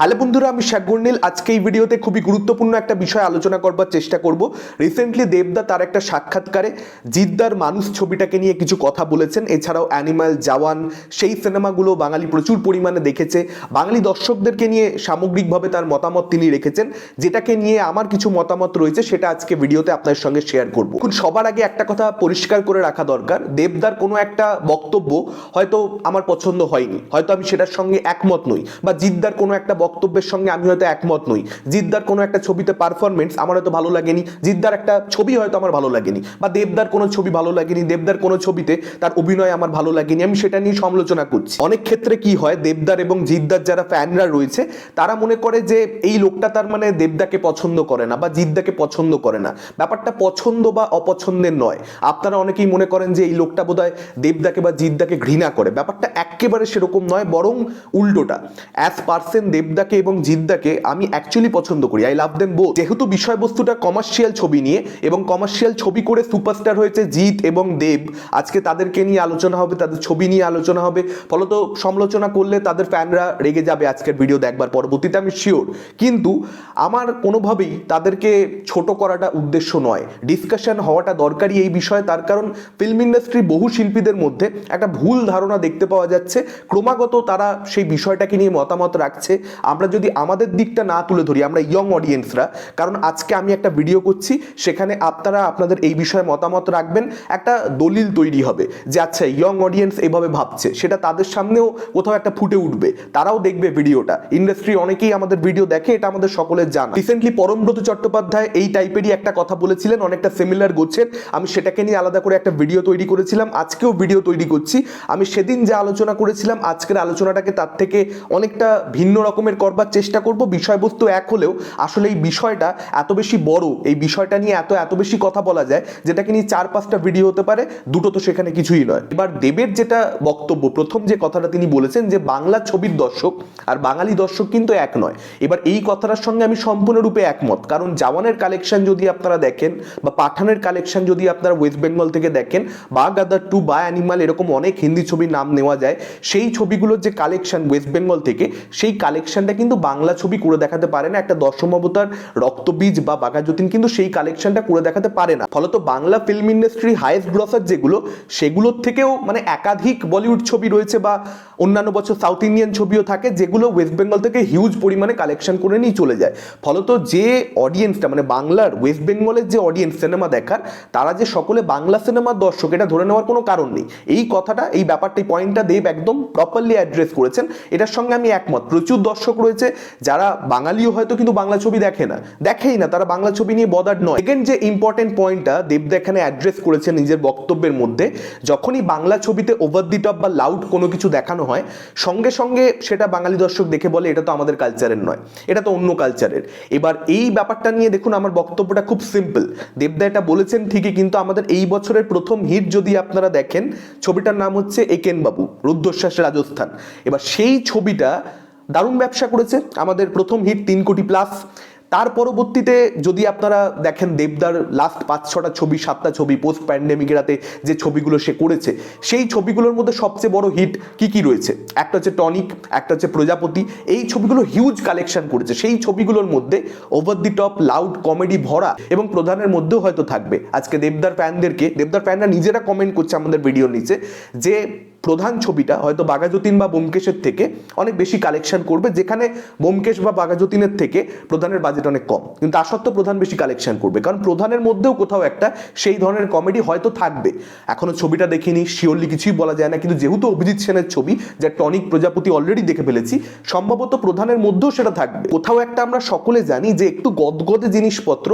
Hello বন্ধুরা, আমি শাকগুর্নিল আজকে এই ভিডিওতে খুবই গুরুত্বপূর্ণ একটা বিষয় আলোচনা করবার চেষ্টা করব। রিসেন্টলি দেবদা তার একটা সাক্ষাৎকারে জিদ্দার মানুষ ছবিটাকে নিয়ে কিছু কথা বলেছেন। এছাড়াও অ্যানিমাল জওয়ান সেই সিনেমাগুলো বাঙালি প্রচুর পরিমাণে দেখেছে। বাঙালি দর্শকদেরকে নিয়ে সামগ্রিকভাবে তার মতামত তিনি রেখেছেন। যেটাকে নিয়ে আমার কিছু মতামত রয়েছে, সেটা আজকে ভিডিওতে আপনার সঙ্গে শেয়ার করব। এখন সবার আগে একটা কথা পরিষ্কার করে রাখা দরকার। দেবদার কোনো একটা বক্তব্য হয়তো আমার পছন্দ হয়নি। হয়তো আমি সেটার সঙ্গে একমত নই। বা জিদ্দার কোনো একটা বক্তব্যের সঙ্গে আমি হয়তো একমত নই। জিদ্দার কোনো একটা ছবিতে পারফরমেন্স আমার হয়তো ভালো লাগেনি। জিদ্দার একটা ছবি হয়তো আমার ভালো লাগেনি। বা দেবদার কোনো ছবি ভালো লাগেনি, দেবদার কোনো ছবিতে তার অভিনয় আমার ভালো লাগেনি। আমি সেটা নিয়ে সমালোচনা করছি। অনেক ক্ষেত্রে কি হয়, দেবদার এবং জিদ্দার যারা ফ্যানরা রয়েছে, তারা মনে করে যে এই লোকটা তার মানে দেবদাকে পছন্দ করে না বা জিদ্দাকে পছন্দ করে না। ব্যাপারটা পছন্দ বা অপছন্দের নয়। আপনারা অনেকেই মনে করেন যে এই লোকটা বোধহয় দেবদাকে বা জিদ্দাকে ঘৃণা করে। ব্যাপারটা একেবারে সেরকম নয়, বরং উল্টোটা। অ্যাজ পার্সন দেবদাকে এবং জিদ্দাকে আমি অ্যাকচুয়ালি পছন্দ করি আই লাভ দেম বো যেহেতু বিষয়বস্তুটা কমার্শিয়াল ছবি নিয়ে এবং কমার্শিয়াল ছবি করে সুপারস্টার হয়েছে জিৎ এবং দেব, আজকে তাদেরকে নিয়ে আলোচনা হবে, তাদের ছবি নিয়ে আলোচনা হবে। ফলত সমালোচনা করলে তাদের ফ্যানরা রেগে যাবে আজকের ভিডিও দেখবার পরবর্তীতে আমি শিওর কিন্তু আমার কোনোভাবেই তাদেরকে ছোট করাটা উদ্দেশ্য নয়। ডিসকাশন হওয়াটা দরকারি এই বিষয়ে, তার কারণ ফিল্ম ইন্ডাস্ট্রি বহু শিল্পীদের মধ্যে একটা ভুল ধারণা দেখতে পাওয়া যাচ্ছে। ক্রমাগত তারা সেই বিষয়টাকে নিয়ে মতামত রাখছে। আমরা যদি আমাদের দিকটা না তুলে ধরি, আমরা ইয়ং অডিয়েন্সরা কারণ আজকে আমি একটা ভিডিও করছি, সেখানে আপনারা আপনাদের এই বিষয়ে মতামত রাখবেন, একটা দলিল তৈরি হবে যে আচ্ছা ইয়ং অডিয়েন্স এভাবে ভাবছে, সেটা তাদের সামনেও কোথাও একটা ফুটে উঠবে, তারাও দেখবে ভিডিওটা ইন্ডাস্ট্রি অনেকেই আমাদের ভিডিও দেখে, এটা আমাদের সকলের জানা। রিসেন্টলি পরমব্রত চট্টোপাধ্যায় এই টাইপেরই একটা কথা বলেছিলেন, অনেকটা সিমিলার গোছের, আমি সেটাকে নিয়ে আলাদা করে একটা ভিডিও তৈরি করেছিলাম, আজকেও ভিডিও তৈরি করছি। আমি সেদিন যে আলোচনা করেছিলাম, আজকের আলোচনাটাকে তার থেকে অনেকটা ভিন্ন রকমের করবার চেষ্টা করব, বিষয়বস্তু এক হলেও আসলে এই বিষয়টা এত বেশি বড়, এই বিষয়টা নিয়ে এত এত বেশি কথা বলা যায়, যেটাকে নিয়ে চার পাঁচটা ভিডিও হতে পারে, দুটো তো সেখানে কিছুই নয়। এবার দেবের যেটা বক্তব্য, প্রথম যে কথাটা তিনি বলেছেন যে বাংলা ছবির দর্শক আর বাঙালি দর্শক কিন্তু এক নয়। এবার এই কথাটার সঙ্গে আমি সম্পূর্ণরূপে একমত, কারণ জাওয়ানের কালেকশন যদি আপনারা দেখেন বা পাঠানের কালেকশন যদি আপনারা ওয়েস্ট বেঙ্গল থেকে দেখেন, বা গাদার টু বা অ্যানিমাল এরকম অনেক হিন্দি ছবির নাম নেওয়া যায়, সেই ছবিগুলোর যে কালেকশন ওয়েস্ট বেঙ্গল থেকে, সেই কালেকশনটা কিন্তু বাংলা ছবি করে দেখাতে পারে না, একটা দশম অবতার, রক্তবীজ বা বাঘাযতীন কিন্তু সেই কালেকশনটা করে দেখাতে পারে না। ফলত Bangla film industry highest grosser যেগুলো, সেগুলোর থেকেও মানে একাধিক বলিউড ছবি রয়েছে বা অন্যান্য বছর সাউথ ইন্ডিয়ান ছবিও থাকে, যেগুলো ওয়েস্ট বেঙ্গল থেকে হিউজ পরিমাণে কালেকশন করে নিয়ে চলে যায়। ফলত যে অডিয়েন্সটা মানে বাংলার ওয়েস্ট বেঙ্গলের যে অডিয়েন্স সিনেমা দেখার, তারা যে সকলে বাংলা সিনেমার দর্শক, এটা ধরে নেওয়ার কোনো কারণ নেই। এই কথাটা, এই ব্যাপারটা পয়েন্টটা দেব একদম প্রপারলি অ্যাড্রেস করেছেন। এটার সঙ্গে আমি একমত। প্রচুর দর্শক রয়েছে, যারা বাঙালিও হয়তো কিন্তু বাংলা ছবি দেখে না। দেখেই না, তারা বাংলা ছবি নিয়ে বদার নয়। সেকেন্ড যে ইম্পর্টেন্ট পয়েন্টটা দেবদা এখানে অ্যাড্রেস করেছে নিজের বক্তব্যের মধ্যে, যখনই বাংলা ছবিতে ওভার দি টপ বা লাউড কোনো কিছু দেখানো হয়, সঙ্গে সঙ্গে সেটা বাঙালি দর্শক দেখে বলে, এটা তো আমাদের কালচারের নয়। এটা তো অন্য কালচারের এবার এই ব্যাপারটা নিয়ে দেখুন, আমার বক্তব্যটা খুব সিম্পল দেবদা এটা বলেছেন ঠিকই, কিন্তু আমাদের এই বছরের প্রথম হিট যদি আপনারা দেখেন, ছবিটার নাম হচ্ছে একেন বাবু রুদ্ধশ্বাস রাজস্থান। এবার সেই ছবিটা দারুণ ব্যবসা করেছে। আমাদের প্রথম হিট তিন কোটি প্লাস তার পরবর্তীতে যদি আপনারা দেখেন দেবদার লাস্ট পাঁচ, ছটা ছবি, সাতটা ছবি পোস্ট প্যান্ডেমিক রাতে যে ছবিগুলো সে করেছে, সেই ছবিগুলোর মধ্যে সবচেয়ে বড় হিট কি কি রয়েছে? একটা হচ্ছে টনিক একটা হচ্ছে প্রজাপতি। এই ছবিগুলো হিউজ কালেকশন করেছে। সেই ছবিগুলোর মধ্যে over the top loud comedy ভরা এবং প্রধানের মধ্যেও হয়তো থাকবে। আজকে দেবদার ফ্যানদেরকে দেবদার ফ্যানরা নিজেরা কমেন্ট করছে আমাদের ভিডিওর নিচে যে প্রধান ছবিটা হয়তো বাঘাযতীন বা বোমকেশের থেকে অনেক বেশি কালেকশন করবে, যেখানে বোমকেশ বা বাঘাযতীনের থেকে প্রধানের বাজেট অনেক কম। কিন্তু তা সত্ত্বেও প্রধান বেশি কালেকশন করবে, কারণ প্রধানের মধ্যেও কোথাও একটা সেই ধরনের কমেডি হয়তো থাকবে। এখনও ছবিটা দেখিনি শিওরলি কিছুই বলা যায় না, কিন্তু যেহেতু অভিজিৎ সেনের ছবি, যা টনিক প্রজাপতি অলরেডি দেখে ফেলেছি, সম্ভবত প্রধানের মধ্যেও সেটা থাকবে। কোথাও একটা আমরা সকলে জানি যে একটু গদগদে জিনিসপত্র,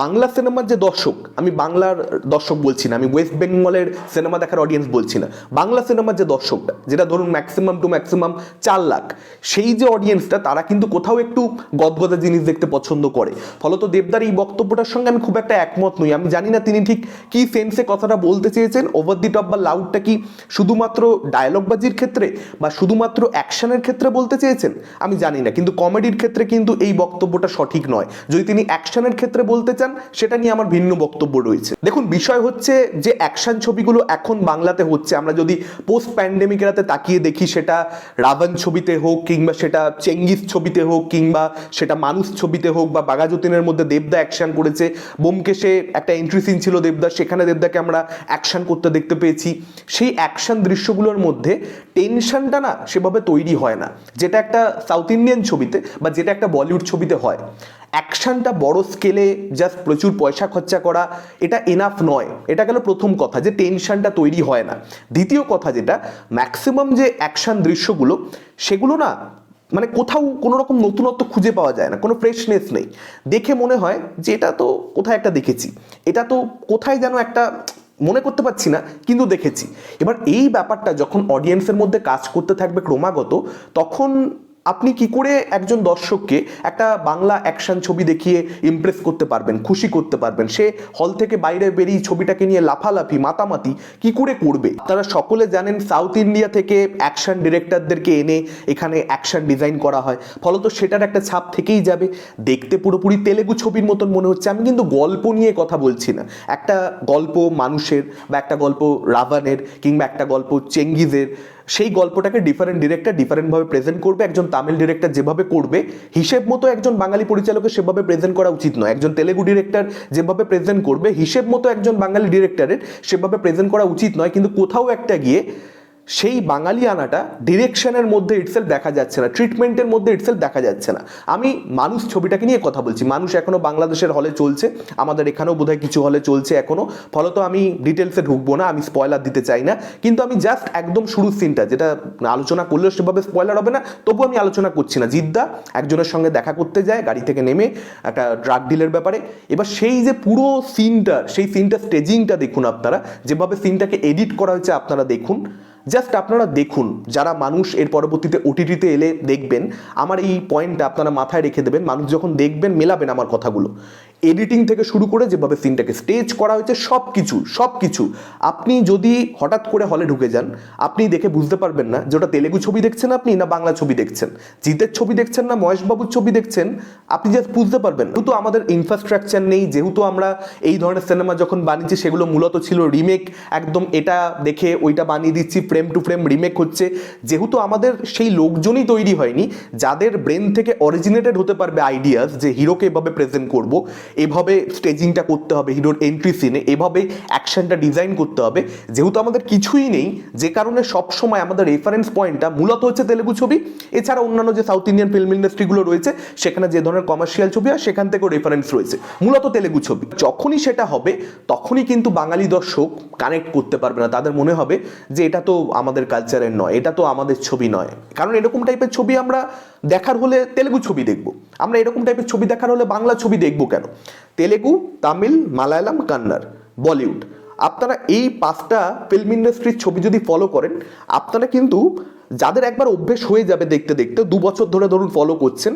বাংলা সিনেমার যে দর্শক, আমি বাংলার দর্শক বলছি না, আমি ওয়েস্ট বেঙ্গলের সিনেমা দেখার অডিয়েন্স বলছি না, বাংলা সিনেমার যে দর্শকটা যেটা ধরুন ম্যাক্সিমাম টু ম্যাক্সিমাম চার লাখ, সেই যে অডিয়েন্সটা তারা কিন্তু কোথাও একটু গদগদা জিনিস দেখতে পছন্দ করে। ফলত দেবদার এই বক্তব্যটার সঙ্গে আমি খুব একটা একমত নই। আমি জানি না তিনি ঠিক কি সেন্সে কথাটা বলতে চেয়েছেন। ওভার দি টপ বা লাউডটা কি শুধুমাত্র ডায়লগবাজির ক্ষেত্রে বা শুধুমাত্র অ্যাকশনের ক্ষেত্রে বলতে চেয়েছেন? আমি জানি না। কিন্তু কমেডির ক্ষেত্রে কিন্তু এই বক্তব্যটা সঠিক নয়। যদি তিনি অ্যাকশনের ক্ষেত্রে বলতে চান, সেটা নিয়ে আমার ভিন্ন বক্তব্য রয়েছে। দেখুন, বিষয় হচ্ছে যে অ্যাকশন ছবিগুলো এখন বাংলাতে হচ্ছে। আমরা যদি পোস্ট প্যান্ডেমিক রাতে তাকিয়ে দেখি সেটা রাবণ ছবিতে হোক কিংবা সেটা চেঙ্গিস ছবিতে হোক কিংবা সেটা মানুষ ছবিতে হোক বা বাঘাযতীনের মধ্যে দেবদা অ্যাকশন করেছে। বোমকেশে একটা এন্ট্রি সিন ছিল দেবদা, সেখানে দেবদাকে আমরা অ্যাকশন করতে দেখতে পেয়েছি। সেই অ্যাকশন দৃশ্যগুলোর মধ্যে টেনশনটা না সেভাবে তৈরি হয় না। যেটা একটা সাউথ ইন্ডিয়ান ছবিতে বা যেটা একটা বলিউড ছবিতে হয়। অ্যাকশনটা বড় স্কেলে জাস্ট প্রচুর পয়সা খরচা করা, এটা এনাফ নয়। এটা গেল প্রথম কথা, যে টেনশানটা তৈরি হয় না। দ্বিতীয় কথা যেটা ম্যাক্সিমাম যে অ্যাকশন দৃশ্যগুলো, সেগুলো না মানে কোথাও কোনো রকম নতুনত্ব খুঁজে পাওয়া যায় না, কোনো ফ্রেশনেস নেই। দেখে মনে হয় যে এটা তো কোথায় একটা দেখেছি। এটা তো কোথায় যেন একটা, মনে করতে পারছি না, কিন্তু দেখেছি। এবার এই ব্যাপারটা যখন অডিয়েন্সের মধ্যে কাজ করতে থাকবে ক্রমাগত, তখন আপনি কি করে একজন দর্শককে একটা বাংলা অ্যাকশন ছবি দেখিয়ে ইমপ্রেস করতে পারবেন, খুশি করতে পারবেন? সে হল থেকে বাইরে বেরিয়ে ছবিটাকে নিয়ে লাফালাফি, মাতামাতি কি করে করবে? তারা সকলে জানেন সাউথ ইন্ডিয়া থেকে অ্যাকশন ডিরেক্টরদেরকে এনে এখানে অ্যাকশন ডিজাইন করা হয়। ফলত সেটার একটা ছাপ থেকেই যাবে। দেখতে পুরোপুরি তেলেগু ছবির মতন মনে হচ্ছে। আমি কিন্তু গল্প নিয়ে কথা বলছি না। একটা গল্প মানুষের বা একটা গল্প রাভানের কিংবা একটা গল্প চেঙ্গিজের সেই গল্পটাকে ডিফারেন্ট ডিরেক্টর ডিফারেন্টভাবে প্রেজেন্ট করবে, একজন তামিল ডিরেক্টর যেভাবে করবে, হিসেব মতো একজন বাঙালি পরিচালকের সেভাবে প্রেজেন্ট করা উচিত নয়। একজন তেলেগু ডিরেক্টর যেভাবে প্রেজেন্ট করবে, হিসেব মতো একজন বাঙালি ডিরেক্টরের সেভাবে প্রেজেন্ট করা উচিত নয়। কিন্তু কোথাও একটা গিয়ে সেই বাঙালি আনাটা ডিরেকশনের মধ্যে ইটসেলফ দেখা যাচ্ছে না ট্রিটমেন্টের মধ্যে ইটসেলফ দেখা যাচ্ছে না। আমি মানুষ ছবিটাকে নিয়ে কথা বলছি, মানুষ এখনও বাংলাদেশের হলে চলছে, আমাদের এখানেও বোধহয় কিছু হলে চলছে এখনও, ফলত আমি ডিটেলসে ঢুকবো না, আমি স্পয়লার দিতে চাই না, কিন্তু আমি জাস্ট একদম শুরুর সিনটা যেটা আলোচনা করলেও সেভাবে স্পয়লার হবে না তবু আমি আলোচনা করছি না। জিদ্দা একজনের সঙ্গে দেখা করতে যায়, গাড়ি থেকে নেমে একটা ড্রাগ ডিলের ব্যাপারে। এবার সেই যে পুরো সিনটা সেই সিনটা স্টেজিংটা দেখুন আপনারা, যেভাবে সিনটাকে এডিট করা হয়েছে আপনারা দেখুন। জাস্ট আপনারা দেখুন, যারা মানুষ, এর পরবর্তীতে ওটিটিতে এলে দেখবেন, আমার এই পয়েন্টটা আপনারা মাথায় রেখে দেবেন, মানুষ যখন দেখবেন, মেলাবেন আমার কথাগুলো। এডিটিং থেকে শুরু করে যেভাবে সিনটাকে স্টেজ করা হয়েছে সব কিছু সব কিছু আপনি যদি হঠাৎ করে হলে ঢুকে যান, আপনি দেখে বুঝতে পারবেন না যে ওটা তেলেগু ছবি দেখছেন আপনি না বাংলা ছবি দেখছেন। জিতের ছবি দেখছেন না মহেশবাবুর ছবি দেখছেন, আপনি জাস্ট বুঝতে পারবেন। যেহেতু আমাদের ইনফ্রাস্ট্রাকচার নেই, যেহেতু আমরা এই ধরনের সিনেমা যখন বানিয়েছি, সেগুলো মূলত ছিল রিমেক একদম এটা দেখে ওইটা বানিয়ে দিচ্ছি ফ্রেম টু ফ্রেম রিমেক হচ্ছে। যেহেতু আমাদের সেই লোকজনই তৈরি হয়নি, যাদের ব্রেন থেকে অরিজিনেটেড হতে পারবে আইডিয়াস যে হিরোকে এভাবে প্রেজেন্ট করব এভাবে স্টেজিংটা করতে হবে, হিরোর এন্ট্রি সিনে এভাবে অ্যাকশনটা ডিজাইন করতে হবে। যেহেতু আমাদের কিছুই নেই, যে কারণে সব সময় আমাদের রেফারেন্স পয়েন্টটা মূলত হচ্ছে তেলেগু ছবি। এছাড়া অন্যান্য যে সাউথ ইন্ডিয়ান ফিল্ম ইন্ডাস্ট্রিগুলো রয়েছে, সেখানে যে ধরনের কমার্শিয়াল ছবি হয় সেখান থেকেও রেফারেন্স রয়েছে। মূলত তেলেগু ছবি। যখনই সেটা হবে, তখনই কিন্তু বাঙালি দর্শক কানেক্ট করতে পারবে না। তাদের মনে হবে যে এটা তো আমাদের কালচারের নয়, এটা তো আমাদের ছবি নয়। কারণ এরকম টাইপের ছবি আমরা দেখার হলে তেলেগু ছবি দেখব। আমরা এরকম টাইপের ছবি দেখার হলে বাংলা ছবি দেখব কেন? তেলেগু, তামিল, মালায়ালাম, কান্নার, বলিউড। আপনারা এই পাঁচটা ফিল্ম ইন্ডাস্ট্রির ছবি যদি ফলো করেন, আপনারা কিন্তু যাদের একবার অভ্যেস হয়ে যাবে দেখতে দেখতে, দু বছর ধরে ধরুন ফলো করছেন,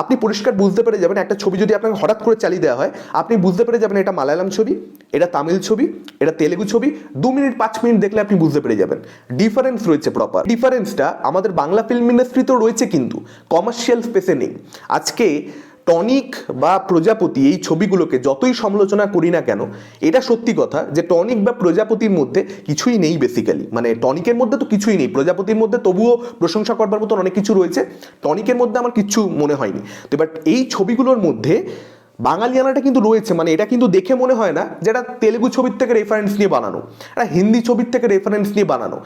আপনি পরিষ্কার বুঝতে পেরে যাবেন একটা ছবি যদি আপনাকে হঠাৎ করে চালিয়ে দেওয়া হয়, আপনি বুঝতে পেরে যাবেন এটা মালায়ালাম ছবি, এটা তামিল ছবি, এটা তেলেগু ছবি, দু মিনিট, পাঁচ মিনিট দেখলে আপনি বুঝতে পেরে যাবেন। ডিফারেন্স রয়েছে প্রপার ডিফারেন্সটা আমাদের বাংলা ফিল্ম ইন্ডাস্ট্রিতেও রয়েছে কিন্তু কমার্শিয়াল স্পেসে নেই। আজকে টনিক বা প্রজাপতি এই ছবিগুলোকে যতই সমালোচনা করি না কেন, এটা সত্যি কথা যে টনিক বা প্রজাপতির মধ্যে কিছুই নেই বেসিক্যালি মানে টনিকের মধ্যে তো কিছুই নেই। প্রজাপতির মধ্যে তবুও প্রশংসা করবার মতন অনেক কিছু রয়েছে। টনিকের মধ্যে আমার কিছু মনে হয়নি। তো এবার এই ছবিগুলোর মধ্যে বাঙালিয়ানাটা কিন্তু রয়েছে মানে এটা কিন্তু দেখে মনে হয় না যেটা তেলেগু ছবির থেকে রেফারেন্স নিয়ে বানানো, এটা হিন্দি ছবির থেকে রেফারেন্স নিয়ে বানানো।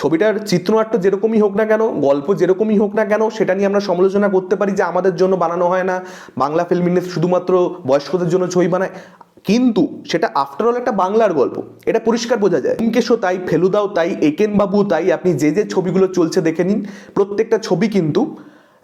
ছবিটার চিত্রনাট্য যেরকমই হোক না কেন, গল্প যেরকমই হোক না কেন, সেটা নিয়ে আমরা সমালোচনা করতে পারি যে আমাদের জন্য বানানো হয় না, বাংলা ফিল্ম ইন্ডাস্ট্রি শুধুমাত্র বয়স্কদের জন্য ছবি বানায়। কিন্তু সেটা আফটার অল একটা বাংলার গল্প, এটা পরিষ্কার বোঝা যায়। মুকেশও তাই, ফেলুদাও তাই একেন বাবু তাই, আপনি যে যে ছবিগুলো চলছে দেখে নিন। প্রত্যেকটা ছবি কিন্তু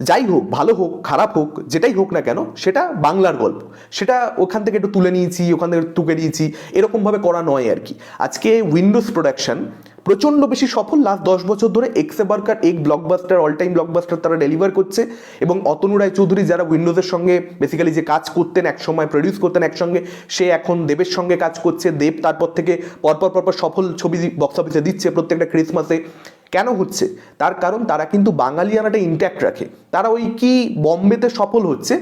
যাই হোক, ভালো হোক, খারাপ হোক, যেটাই হোক না কেন, সেটা বাংলার গল্প। সেটা ওখান থেকে একটু তুলে নিয়েছি, ওখান থেকে টুকে নিয়েছি এরকমভাবে করা নয় আর কি। আজকে উইন্ডোজ প্রোডাকশন প্রচণ্ড বেশি সফল লাস্ট দশ বছর ধরে এক্সে বার্কার এক ব্লকবাস্টার অল টাইম ব্লকবাস্টার তারা ডেলিভার করছে। এবং অতনু রায় চৌধুরী যারা উইন্ডোজের সঙ্গে বেসিক্যালি যে কাজ করতেন একসময় প্রডিউস করতেন একসঙ্গে, সে এখন দেবের সঙ্গে কাজ করছে। দেব তারপর থেকে পরপর পরপর সফল ছবি বক্স অফিসে দিচ্ছে প্রত্যেকটা ক্রিসমাসে কেন হচ্ছে? তার কারণ তারা কিন্তু বাঙালিয়ানাটা ইন্ট্যাক্ট রাখে। তারা ওই কি বম্বেতে সফল হচ্ছে,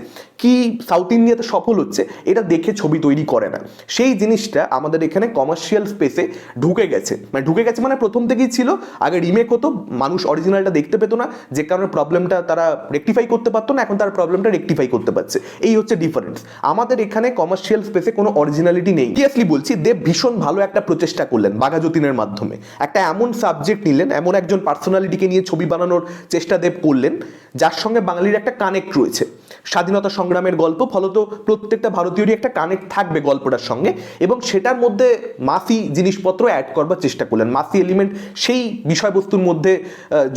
কি সাউথ ইন্ডিয়াতে সফল হচ্ছে, এটা দেখে ছবি তৈরি করে না। সেই জিনিসটা আমাদের এখানে কমার্শিয়াল স্পেসে ঢুকে গেছে। মানে ঢুকে গেছে মানে প্রথম থেকেই ছিল, আগে রিমেক হতো, মানুষ অরিজিনালটা দেখতে পেতো না, যে কারণে প্রবলেমটা তারা রেকটিফাই করতে পারতো না, এখন তারা প্রবলেমটা রেকটিফাই করতে পারছে। এই হচ্ছে ডিফারেন্স আমাদের এখানে কমার্শিয়াল স্পেসে কোনো অরিজিনালিটি নেই। সিরিয়াসলি বলছি, দেব ভীষণ ভালো একটা প্রচেষ্টা করলেন বাঘাযতীনের মাধ্যমে। একটা এমন সাবজেক্ট নিলেন, এমন একজন পার্সোনালিটিকে নিয়ে ছবি বানানোর চেষ্টা দেব করলেন, যার সঙ্গে বাঙালির একটা কানেক্ট রয়েছে। স্বাধীনতা সংগ্রামের গল্প, ফলত প্রত্যেকটা ভারতীয়রই একটা কানেক্ট থাকবে গল্পটার সঙ্গে এবং সেটার মধ্যে মাফি জিনিসপত্র অ্যাড করবার চেষ্টা করলেন। মাফি এলিমেন্ট সেই বিষয়বস্তুর মধ্যে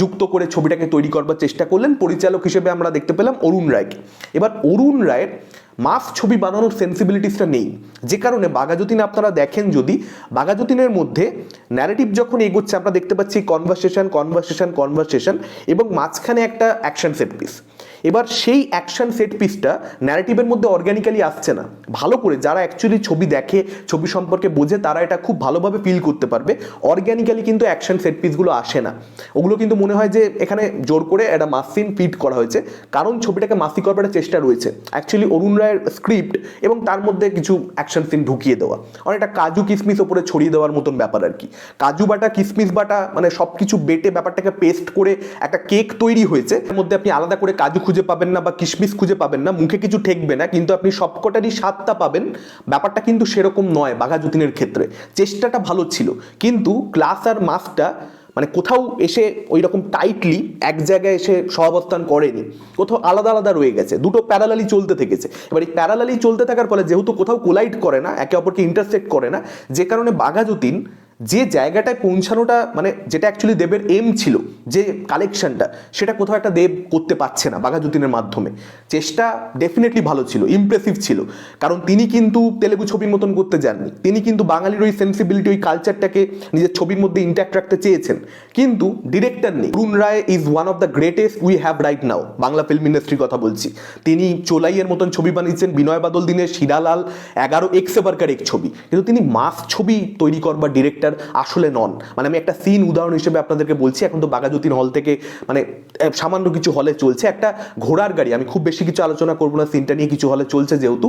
যুক্ত করে ছবিটাকে তৈরি করবার চেষ্টা করলেন। পরিচালক হিসেবে আমরা দেখতে পেলাম অরুণ রায়কে। এবার অরুণ রায়ের মাস ছবি বানানোর সেন্সিবিলিটিসটা নেই। যে কারণে বাঘাযতীন আপনারা দেখেন যদি, বাঘাযতীনের মধ্যে ন্যারেটিভ যখন এগোচ্ছে, আমরা দেখতে পাচ্ছি কনভার্সেশন কনভার্সেশন কনভার্সেশন এবং মাঝখানে একটা অ্যাকশন সেট পিস এবার সেই অ্যাকশন সেট পিসটা ন্যারেটিভের মধ্যে অর্গ্যানিক্যালি আসছে না। ভালো করে যারা অ্যাকচুয়ালি ছবি দেখে, ছবি সম্পর্কে বোঝে, তারা এটা খুব ভালোভাবে ফিল করতে পারবে। অর্গ্যানিক্যালি কিন্তু অ্যাকশন সেট পিসগুলো আসে না। ওগুলো কিন্তু মনে হয় যে এখানে জোর করে একটা মাসিন ফিট করা হয়েছে। কারণ ছবিটাকে মাসি করবার চেষ্টা রয়েছে। অ্যাকচুয়ালি অরুণ রায়ের স্ক্রিপ্ট এবং তার মধ্যে কিছু অ্যাকশন সিন ঢুকিয়ে দেওয়া। অনেকটা কাজু কিসমিস ওপরে ছড়িয়ে দেওয়ার মতন ব্যাপার আর কি। কাজু বাটা, কিসমিস বাটা মানে সব কিছু বেটে ব্যাপারটাকে পেস্ট করে একটা কেক তৈরি হয়েছে। এর মধ্যে আপনি আলাদা করে কাজু খুঁজে পাবেন না বা কিশমিশ খুঁজে পাবেন না, মুখে কিছু ঠেকবে না, কিন্তু আপনি সবকটারই স্বাদটা পাবেন। ব্যাপারটা কিন্তু সেরকম নয় বাঘা যতীনের ক্ষেত্রে। চেষ্টাটা ভালো ছিল। কিন্তু ক্লাস আর মাস্কটা মানে কোথাও এসে ওই রকম টাইটলি এক জায়গায় এসে সহাবস্থান করেনি। কোথাও আলাদা আলাদা রয়ে গেছে। দুটো প্যারালালি চলতে থেকেছে। এবার এই প্যারালালি চলতে থাকার ফলে যেহেতু কোথাও কোলাইড করে না, একে অপরকে ইন্টারসেক্ট করে না, যে কারণে বাঘাযতীন যে জায়গাটায় পৌঁছানোটা মানে যেটা অ্যাকচুয়ালি দেবের এম ছিল, যে কালেকশনটা সেটা কোথাও একটা দেব করতে পারছে না বাঘাযতীনের মাধ্যমে। চেষ্টা ডেফিনেটলি ভালো ছিল ইমপ্রেসিভ ছিল। কারণ তিনি কিন্তু তেলেগু ছবির মতন করতে যাননি। তিনি কিন্তু বাঙালির ওই সেন্সিবিলিটি ওই কালচারটাকে নিজের ছবির মধ্যে ইন্ট্যাক্ট রাখতে চেয়েছেন। কিন্তু ডিরেক্টর নেই। Arun Roy is one of the greatest we have right now Bangla film ইন্ডাস্ট্রির কথা বলছি। তিনি চোলাইয়ের মতন ছবি বানিয়েছেন, বিনয় বাদল দিনের শিরালাল এগারো এক্স এবারকার এক ছবি। কিন্তু তিনি মাস ছবি তৈরি করবার ডিরেক্টর আসলে নন। মানে আমি একটা সিন উদাহরণ হিসেবে আপনাদেরকে বলছি, এখন তো বাগাযতীন হল থেকে মানে সামান্য কিছু হলে চলছে। একটা ঘোড়ার গাড়ি, আমি খুব বেশি কিছু আলোচনা করব না সিনটা নিয়ে কিছু হলে চলছে যেহেতু।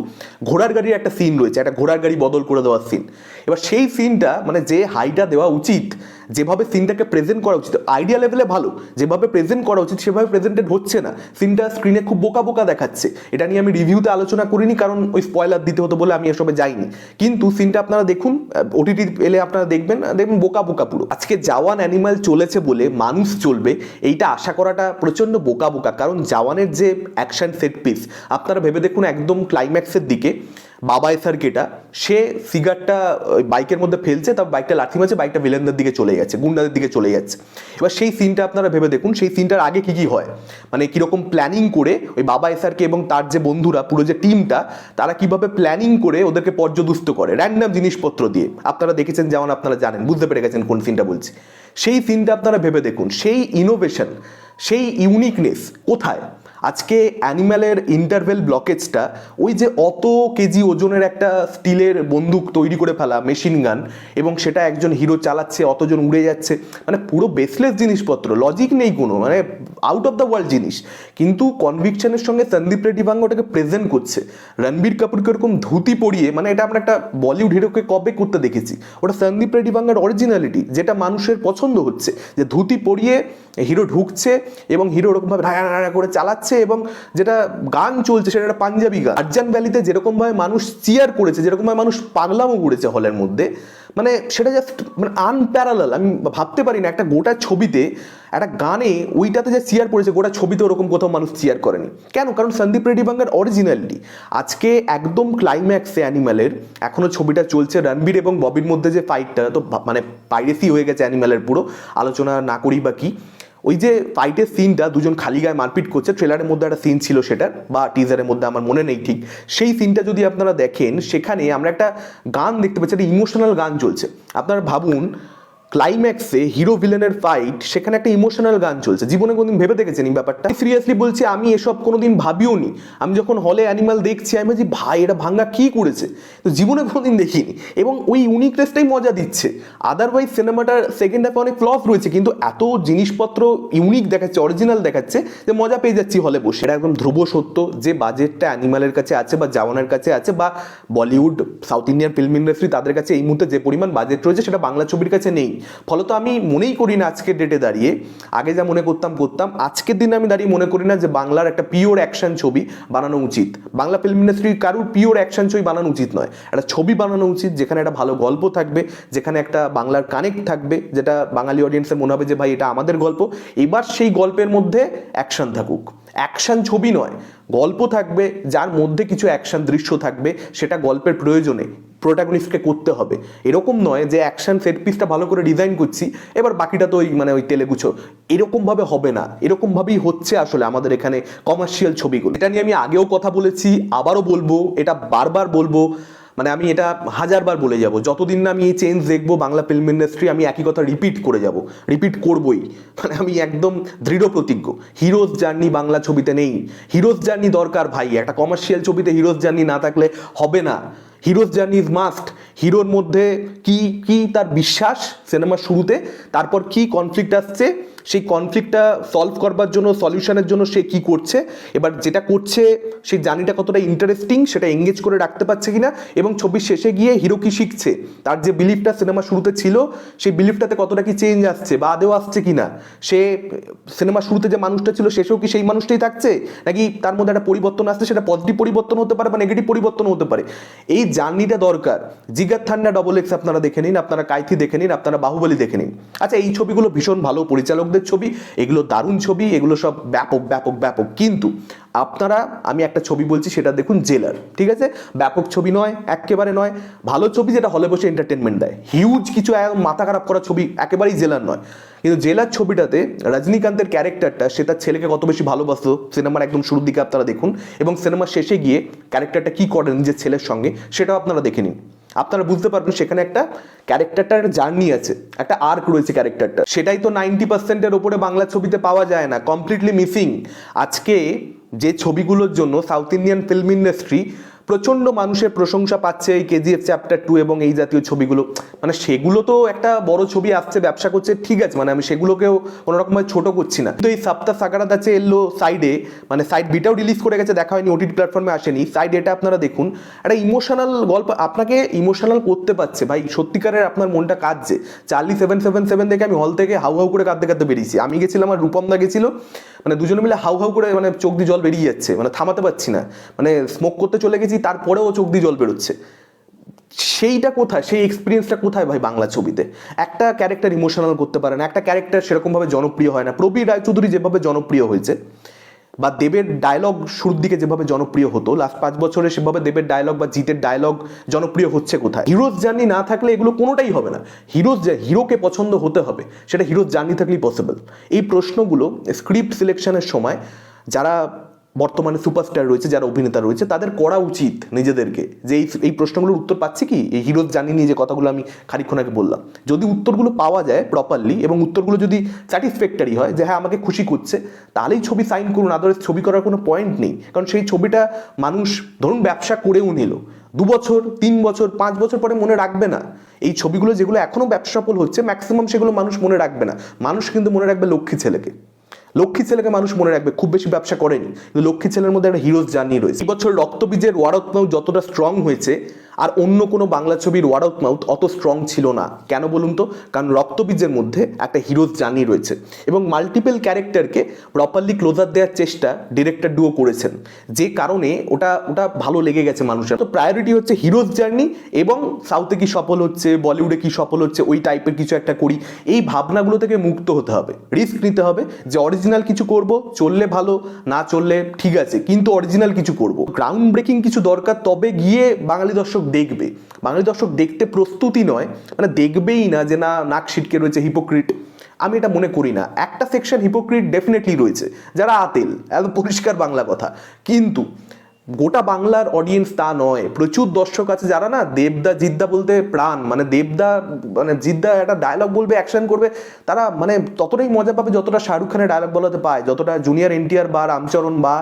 ঘোড়ার গাড়ির একটা সিন রয়েছে, একটা ঘোড়ার গাড়ি বদল করে দেওয়ার সিন এবার সেই সিনটা মানে যে হাইটা দেওয়া উচিত যেভাবে সিনটাকে প্রেজেন্ট করা উচিত আইডিয়া লেভেলে ভালো, যেভাবে প্রেজেন্ট করা উচিত, সেভাবে প্রেজেন্টেড হচ্ছে না। সিনটা স্ক্রিনে খুব বোকা বোকা দেখাচ্ছে। এটা নিয়ে আমি রিভিউতে আলোচনা করিনি, কারণ ওই স্পয়লার দিতে হতো বলে আমি এসবে যাইনি। কিন্তু সিনটা আপনারা দেখুন ওটিটি এলে আপনারা দেখবেন দেখবেন বোকা বোকা পুরো। আজকে জাওয়ান অ্যানিমাল চলেছে বলে মানুষ চলবে, এইটা আশা করাটা প্রচণ্ড বোকা বোকা। কারণ জাওয়ানের যে অ্যাকশন সেট পিস আপনারা ভেবে দেখুন একদম ক্লাইম্যাক্সের দিকে বাবা এসার কেটা সে সিগারটা বাইকের মধ্যে ফেলছে তার বাইকটা লাথি মারছে, বাইকটা ভিলেনদের দিকে চলে যাচ্ছে গুন্ডাদের দিকে চলে যাচ্ছে এবার সেই সিনটা আপনারা ভেবে দেখুন, সেই সিনটার আগে কি কি হয়? মানে কীরকম প্ল্যানিং করে ওই বাবা এসারকে এবং তার যে বন্ধুরা, পুরো যে টিমটা তারা কীভাবে প্ল্যানিং করে ওদেরকে পর্যদুস্ত করে? র্যান্ডাম জিনিসপত্র দিয়ে। আপনারা দেখেছেন যেমন আপনারা জানেন, বুঝতে পেরে গেছেন কোন সিনটা বলছি। সেই সিনটা আপনারা ভেবে দেখুন, সেই ইনোভেশন সেই ইউনিকনেস কোথায়? আজকে অ্যানিম্যালের ইন্টারভেল ব্লকেজটা ওই যে অত কেজি ওজনের একটা স্টিলের বন্দুক তৈরি করে ফেলা মেশিন গান এবং সেটা একজন হিরো চালাচ্ছে, অতজন উড়ে যাচ্ছে। মানে পুরো বেসলেস জিনিসপত্র লজিক নেই কোনো মানে আউট অফ দ্য ওয়ার্ল্ড জিনিস। কিন্তু কনভিকশনের সঙ্গে সন্দীপ রেড্ডি বাঙ্গ ওটাকে প্রেজেন্ট করছে। রণবীর কাপুরকে ওরকম ধুতি পরিয়ে মানে এটা আমরা একটা বলিউড হিরোকে কবে করতে দেখেছি? ওটা সন্দীপ রেড্ডি বাঙ্গার অরিজিনালিটি যেটা মানুষের পছন্দ হচ্ছে। যে ধুতি পরিয়ে হিরো ঢুকছে এবং হিরো ওরকমভাবে ঢাকা করে চালাচ্ছে। এবং যেটা গান চলছে সেটা একটা পাঞ্জাবি গান। আরজান ভ্যালিতে যেরকমভাবে মানুষ চিয়ার করেছে, যেরকমভাবে মানুষ পাগলামও করেছে হলের মধ্যে মানে সেটা জাস্ট মানে আনপ্যারালাল আমি ভাবতে পারি না, একটা গোটা ছবিতে, একটা গানে ওইটাতে যে চিয়ার পড়েছে, গোটা ছবিতে ওরকম কোথাও মানুষ চিয়ার করেনি। কেন? কারণ সন্দীপ রেড্ডি বাঙ্গার অরিজিনালিটি আজকে একদম ক্লাইম্যাক্সে অ্যানিম্যালের এখনও ছবিটা চলছে রণবীর এবং ববির মধ্যে যে ফাইটটা তো মানে পাইরেসি হয়ে গেছে অ্যানিম্যালের পুরো, আলোচনা না করি বা কি। ওই যে ফাইটের সিনটা দুজন খালি গায়ে মারপিট করছে ট্রেলারের মধ্যে একটা সিন ছিল সেটার বা টিজারের মধ্যে আমার মনে নেই ঠিক। সেই সিনটা যদি আপনারা দেখেন, সেখানে আমরা একটা গান দেখতে পাচ্ছি, একটা ইমোশনাল গান চলছে। আপনারা ভাবুন ক্লাইম্যাক্সে হিরো ভিলেনের ফাইট সেখানে একটা ইমোশনাল গান চলছে। জীবনে কোনোদিন ভেবে দেখেছেন এই ব্যাপারটা? সিরিয়াসলি বলছি, আমি এসব কোনোদিন ভাবিও নি। আমি যখন হলে অ্যানিমাল দেখছি, আমি বলছি ভাই, এটা ভাঙ্গা কি করেছে? তো জীবনে কোনোদিন দেখিনি। এবং ওই ইউনিকনেসটাই মজা দিচ্ছে। আদারওয়াইজ সিনেমাটার সেকেন্ড হাফে অনেক ফ্লস রয়েছে, কিন্তু এত জিনিসপত্র ইউনিক দেখাচ্ছে অরিজিনাল দেখাচ্ছে, যে মজা পেয়ে যাচ্ছি হলে বসে। এটা একদম ধ্রুব সত্য যে বাজেটটা অ্যানিমালের কাছে আছে বা জাওয়ানের কাছে আছে বা Bollywood south Indian film industry তাদের কাছে এই মুহূর্তে যে পরিমাণ বাজেট রয়েছে, সেটা বাংলা ছবির কাছে নেই। ফলত আমি মনেই করি না আজকের ডেটে দাঁড়িয়ে। আগে যা মনে করতাম করতাম। আজকের দিনে আমি দাঁড়িয়ে মনে করি না যে বাংলার একটা পিওর অ্যাকশন ছবি বানানো উচিত। বাংলা ফিল্ম ইন্ডাস্ট্রি কারুর পিওর অ্যাকশন ছবি বানানো উচিত নয়। একটা ছবি বানানো উচিত যেখানে একটা ভালো গল্প থাকবে, যেখানে একটা বাংলার কানেক্ট থাকবে, যেটা বাঙালি অডিয়েন্সের মনে হবে যে, ভাই, এটা আমাদের গল্প। এবার সেই গল্পের মধ্যে অ্যাকশন থাকুক। অ্যাকশন ছবি নয়। গল্প থাকবে, যার মধ্যে কিছু অ্যাকশন দৃশ্য থাকবে, সেটা গল্পের প্রয়োজনে প্রোটাগনিস্টকে করতে হবে। এরকম নয় যে অ্যাকশন সেট পিসটা ভালো করে ডিজাইন করছি, এবার বাকিটা তো ওই মানে ওই তেলেগুছো। এরকমভাবে হবে না। এরকমভাবেই হচ্ছে আসলে আমাদের এখানে কমার্শিয়াল ছবিগুলো। এটা নিয়ে আমি আগেও কথা বলেছি, আবারও বলব, এটা বারবার বলব মানে আমি এটা হাজারবার বলে যাব। যতদিন না আমি এই চেঞ্জ দেখব বাংলা ফিল্ম ইন্ডাস্ট্রি আমি একই কথা রিপিট করে যাব। রিপিট করবই। মানে আমি একদম দৃঢ় প্রতিজ্ঞ। হিরোজ জার্নি বাংলা ছবিতে নেই। হিরোজ জার্নি দরকার ভাই। একটা কমার্শিয়াল ছবিতে হিরোজ জার্নি না থাকলে হবে না। হিরোজ জার্নি ইজ মাস্ট হিরোর মধ্যে কি কি তার বিশ্বাস সিনেমার শুরুতে, তারপর কি কনফ্লিক্ট আসছে সেই কনফ্লিক্টটা সলভ করবার জন্য সলিউশনের জন্য সে কি করছে? এবার যেটা করছে, সেই জার্নিটা কতটা ইন্টারেস্টিং সেটা এঙ্গেজ করে রাখতে পারছে কিনা? এবং ছবির শেষে গিয়ে হিরো কি শিখছে? তার যে বিলিফটা সিনেমা শুরুতে ছিল, সেই বিলিফটাতে কতটা কি চেঞ্জ আসছে বা আদেও আসছে কিনা? সে সিনেমা শুরুতে যে মানুষটা ছিল, শেষেও কি সেই মানুষটাই থাকছে? নাকি তার মধ্যে একটা পরিবর্তন আসছে, সেটা পজিটিভ পরিবর্তন হতে পারে বা নেগেটিভ পরিবর্তন হতে পারে? এই জার্নিটা দরকার। জিগার ঠান্ডা ডবল এক্স আপনারা দেখে নিন, আপনারা কাইথি দেখে নিন, আপনারা বাহুবলী দেখে নিন। আচ্ছা এই ছবিগুলো ভীষণ ভালো পরিচালকদের ছবি, এগুলো দারুণ ছবি, এগুলো সব ব্যাপক ব্যাপক ব্যাপক। কিন্তু আপনারা, আমি একটা ছবি বলছি, সেটা দেখুন জেলার, ঠিক আছে? ব্যাপক ছবি নয় একেবারে নয়। ভালো ছবি যেটা, হলে বসে এন্টারটেনমেন্ট দেয়। হিউজ কিছু মাথা খারাপ করা ছবি, একেবারেই জেলার নয়। কিন্তু জেলার ছবিটাতে রজনীকান্তের ক্যারেক্টারটা সে তার ছেলেকে কত বেশি ভালোবাসত সিনেমার একদম শুরুর দিকে আপনারা দেখুন। এবং সিনেমার শেষে গিয়ে ক্যারেক্টারটা কী করে নিজের ছেলের সঙ্গে, সেটাও আপনারা দেখে নিন। আপনারা বুঝতে পারবেন সেখানে একটা ক্যারেক্টারটার জার্নি আছে, একটা আর্ক রয়েছে ক্যারেক্টারটা সেটাই তো নাইনটি পার্সেন্টের ওপরে বাংলা ছবিতে পাওয়া যায় না কমপ্লিটলি মিসিং আজকে যে ছবিগুলোর জন্য সাউথ ইন্ডিয়ান ফিল্ম ইন্ডাস্ট্রি প্রচণ্ড মানুষের প্রশংসা পাচ্ছে এই কেজিএফ চ্যাপ্টার টু এবং এই জাতীয় ছবিগুলো। মানে সেগুলো তো একটা বড় ছবি আসছে, ব্যবসা করছে, ঠিক আছে মানে আমি সেগুলোকেও কোনো রকমভাবে ছোট করছি না। তো এই সপ্তাহ সাকারাত আছে এলো সাইডে মানে সাইড বিটাও রিলিজ করে গেছে, দেখা হয়নি ওটিটি প্ল্যাটফর্মে আসেনি। সাইড এটা আপনারা দেখুন, একটা ইমোশনাল গল্প, আপনাকে ইমোশনাল করতে পারছে। ভাই, সত্যিকারের আপনার মনটা কাঁদছে। চার্লি সেভেন সেভেন সেভেন দেখে আমি হল থেকে হাউ হাউ করে কাঁদতে কাঁদতে বেরিয়েছি। আমি গেছিলাম আমার রূপমদা গেছিল মানে দুজনে মিলে হাউ হাউ করে মানে চোখ দিয়ে জল বেরিয়ে যাচ্ছে মানে থামাতে পারছি না। মানে স্মোক করতে চলে গেছি তারপরেও চোখ দিয়ে জল বেরোচ্ছে। সেইটা কোথায়? সেই এক্সপিরিয়েন্সটা কোথায় ভাই বাংলা ছবিতে? একটা ক্যারেক্টার ইমোশনাল করতে পারে না, একটা ক্যারেক্টার সেরকমভাবে জনপ্রিয় হয় না। প্রবীর রায়চৌধুরী যেভাবে জনপ্রিয় হয়েছে, বা দেবের ডায়লগ শুরুর দিকে যেভাবে জনপ্রিয় হতো লাস্ট পাঁচ বছরে সেভাবে দেবের ডায়লগ বা জিতের ডায়লগ জনপ্রিয় হচ্ছে কোথায়? হিরোজ জার্নি না থাকলে এগুলো কোনোটাই হবে না। হিরোজ হিরোকে পছন্দ হতে হবে, সেটা হিরোজ জার্নি থাকলেই পসিবল এই প্রশ্নগুলো স্ক্রিপ্ট সিলেকশনের সময় যারা বর্তমানে সুপারস্টার রয়েছে, যারা অভিনেতা রয়েছে, তাদের করা উচিত নিজেদেরকে। যে এই এই প্রশ্নগুলোর উত্তর পাচ্ছে কি? এই হিরোজ জানি নিয়ে যে কথাগুলো আমি খানিক্ষণ আগে বললাম। যদি উত্তরগুলো পাওয়া যায় প্রপারলি এবং উত্তরগুলো যদি স্যাটিসফ্যাক্টরি হয় যে হ্যাঁ আমাকে খুশি করছে, তাহলেই ছবি সাইন করুন। আদারওয়াইজ ছবি করার কোনো পয়েন্ট নেই। কারণ সেই ছবিটা মানুষ, ধরুন ব্যবসা করেও নিল। দু বছর, তিন বছর, পাঁচ বছর পরে মনে রাখবে না। এই ছবিগুলো যেগুলো এখনও ব্যবসাফল হচ্ছে ম্যাক্সিমাম সেগুলো মানুষ মনে রাখবে না। মানুষ কিন্তু মনে রাখবে লক্ষ্মী ছেলেকে। লক্ষ্মী ছেলেকে মানুষ মনে রাখবে, খুব বেশি ব্যবসা করেনি। কিন্তু লক্ষ্মী ছেলের মধ্যে একটা হিরোজ জার্নি রয়েছে। বছর রক্তবীজের ওয়ার্ড মাউথ যতটা স্ট্রং হয়েছে, আর অন্য কোনো বাংলা ছবির ওয়ার্ড অফ মাউথ অত স্ট্রং ছিল না। কেন বলুন তো? কারণ রক্তবীজের মধ্যে একটা হিরোজ জার্নি রয়েছে। এবং মাল্টিপল ক্যারেক্টারকে প্রপারলি ক্লোজার দেওয়ার চেষ্টা ডিরেক্টর ডুও করেছেন। যে কারণে ওটা ওটা ভালো লেগে গেছে মানুষের। তো প্রায়োরিটি হচ্ছে হিরোজ জার্নি এবং সাউথে কি সফল হচ্ছে বলিউডে কি সফল হচ্ছে, ওই টাইপের কিছু একটা করি। এই ভাবনাগুলো থেকে মুক্ত হতে হবে। রিস্ক নিতে হবে যে অরিজিনাল কিছু করব, চললে ভালো, না চললে ঠিক আছে, কিন্তু অরিজিনাল কিছু করব। গ্রাউন্ড ব্রেকিং কিছু দরকার, তবে গিয়ে বাঙালি দর্শক দেখবে। বাঙালি দর্শক দেখতে প্রস্তুতি নয় মানে দেখবেই না যে না, নাক সিটকে রয়েছে হিপোক্রিট আমি এটা মনে করি না। একটা সেকশন হিপোক্রিট ডেফিনেটলি রয়েছে, যারা আতেল এত পরিষ্কার বাংলা কথা। কিন্তু গোটা বাংলার অডিয়েন্স তা নয়, প্রচুর দর্শক আছে যারা না দেবদা, জিদ্দা বলতে প্রাণ মানে দেবদা মানে জিদ্দা একটা ডায়লগ বলবে অ্যাকশন করবে, তারা মানে ততটাই মজা পাবে যতটা শাহরুখ খানের ডায়লগ বলাতে পায়, যতটা জুনিয়র এনটিআর বা রামচরণ বা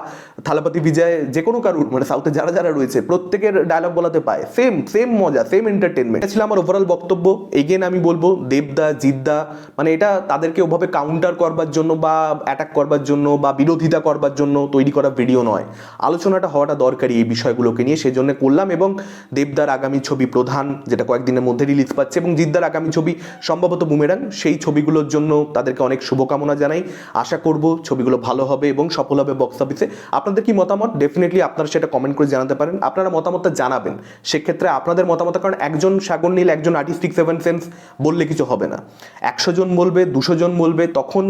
থালাপতি বিজয় যে কোনো কারুর মানে সাউথে যারা যারা রয়েছে, প্রত্যেকের ডায়লগ বলাতে পায়। সেম সেম মজা সেম এন্টারটেনমেন্ট এটা ছিল আমার ওভারঅল বক্তব্য। এগেন আমি বলব, দেবদা, জিদ্দা মানে এটা তাদেরকে ওভাবে কাউন্টার করবার জন্য বা অ্যাটাক করবার জন্য বা বিরোধিতা করবার জন্য তৈরি করা ভিডিও নয়। আলোচনাটা হওয়াটা দরকারি এই বিষয়গুলোকে নিয়ে সেই জন্য করলাম এবং দেবদার আগামী ছবি প্রধান, যেটা কয়েকদিনের মধ্যে রিলিজ পাচ্ছে এবং জিদ্দার আগামী ছবি সম্ভবত বুমেরাং সেই ছবিগুলোর জন্য তাদেরকে অনেক শুভকামনা জানাই। আশা করব ছবিগুলো ভালো হবে এবং সফল হবে বক্স অফিসে আপনাদের কি মতামত? ডেফিনেটলি আপনারা সেটা কমেন্ট করে জানাতে পারেন। আপনারা মতামতটা জানাবেন। সেক্ষেত্রে আপনাদের মতামত, কারণ একজন সাগর নীল, একজন আর্টিস্টিক সেভেন সেন্স বললে কিছু হবে না। একশো জন বলবে, দুশো জন বলবে, তখন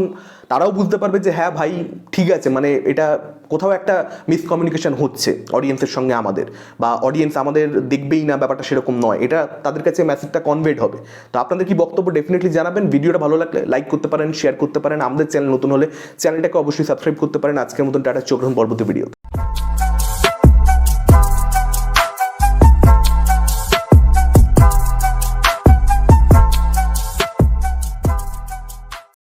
তারাও বুঝতে পারবে যে হ্যাঁ ভাই, ঠিক আছে মানে এটা কোথাও একটা মিসকমিউনিকেশন হচ্ছে অডিয়েন্সের সঙ্গে আমাদের বা অডিয়েন্স আমাদের দেখবেই না, ব্যাপারটা সেরকম নয়। এটা তাদের কাছে মেসেজটা কনভেট হবে। তো আপনাদের কি বক্তব্য ডেফিনেটলি জানাবেন। ভিডিওটা ভালো লাগলে লাইক করতে পারেন শেয়ার করতে পারেন। আমাদের চ্যানেল নতুন হলে চ্যানেলটাকে অবশ্যই সাবস্ক্রাইব করতে পারেন। আজকের মতন টাটা, চোখ পর্বতী পরবর্তী ভিডিও